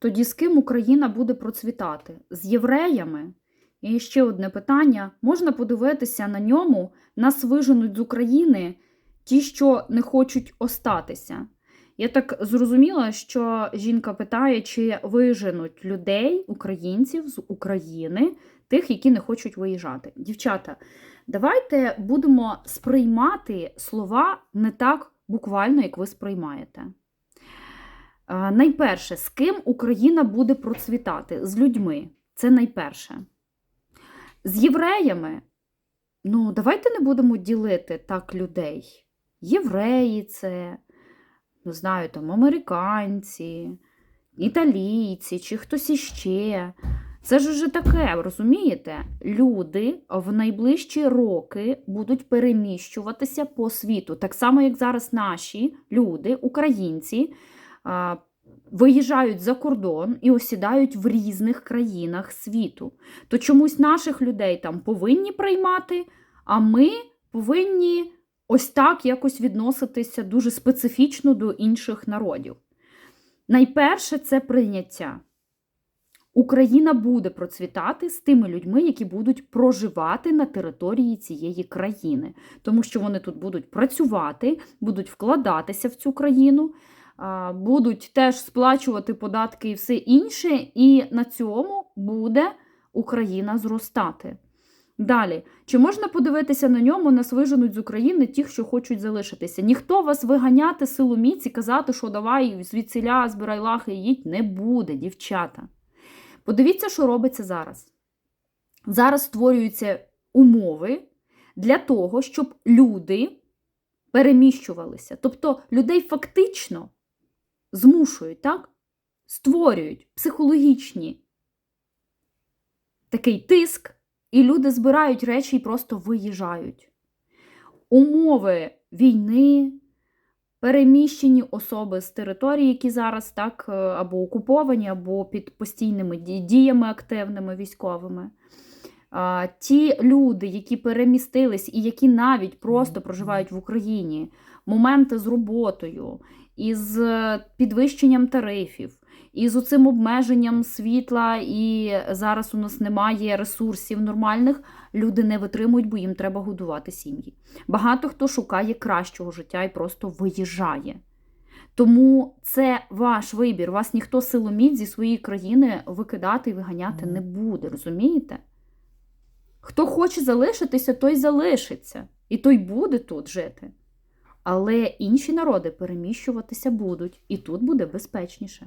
Тоді з ким Україна буде процвітати? З євреями? І ще одне питання: можна подивитися на ньому, нас виженуть з України ті, що не хочуть остатися. Я так зрозуміла, що жінка питає, чи виженуть людей, українців з України, тих, які не хочуть виїжджати. Дівчата, давайте будемо сприймати слова не так буквально, як ви сприймаєте. Е, Найперше, з ким Україна буде процвітати? З людьми. Це найперше. З євреями. Ну, давайте не будемо ділити так людей. Євреї це, не знаю, там американці, італійці чи хтось іще. Це ж уже таке, розумієте? Люди в найближчі роки будуть переміщуватися по світу. Так само, як зараз наші люди, українці, виїжджають за кордон і осідають в різних країнах світу. То чомусь наших людей там повинні приймати, а ми повинні ось так якось відноситися дуже специфічно до інших народів. Найперше це прийняття. Україна буде процвітати з тими людьми, які будуть проживати на території цієї країни, тому що вони тут будуть працювати, будуть вкладатися в цю країну, будуть теж сплачувати податки і все інше, і на цьому буде Україна зростати. Далі, чи можна подивитися на ньому, нас виженуть з України ті, що хочуть залишитися? Ніхто вас виганяти силоміць і казати, що давай звідсіля, збирай лахи і їдь, не буде, дівчата. Подивіться, що робиться зараз. Зараз створюються умови для того, щоб люди переміщувалися. Тобто людей фактично змушують, так? створюють психологічні такий тиск, і люди збирають речі і просто виїжджають. Умови війни, переміщені особи з території, які зараз так або окуповані, або під постійними діями активними військовими. Ті люди, які перемістились і які навіть просто проживають в Україні, моменти з роботою, із е, підвищенням тарифів, із оцим обмеженням світла, і зараз у нас немає ресурсів нормальних, люди не витримують, бо їм треба годувати сім'ї. Багато хто шукає кращого життя і просто виїжджає. Тому це ваш вибір. Вас ніхто силоміць зі своєї країни викидати і виганяти не буде, розумієте? Хто хоче залишитися, той залишиться. І той буде тут жити. Але інші народи переміщуватися будуть, і тут буде безпечніше.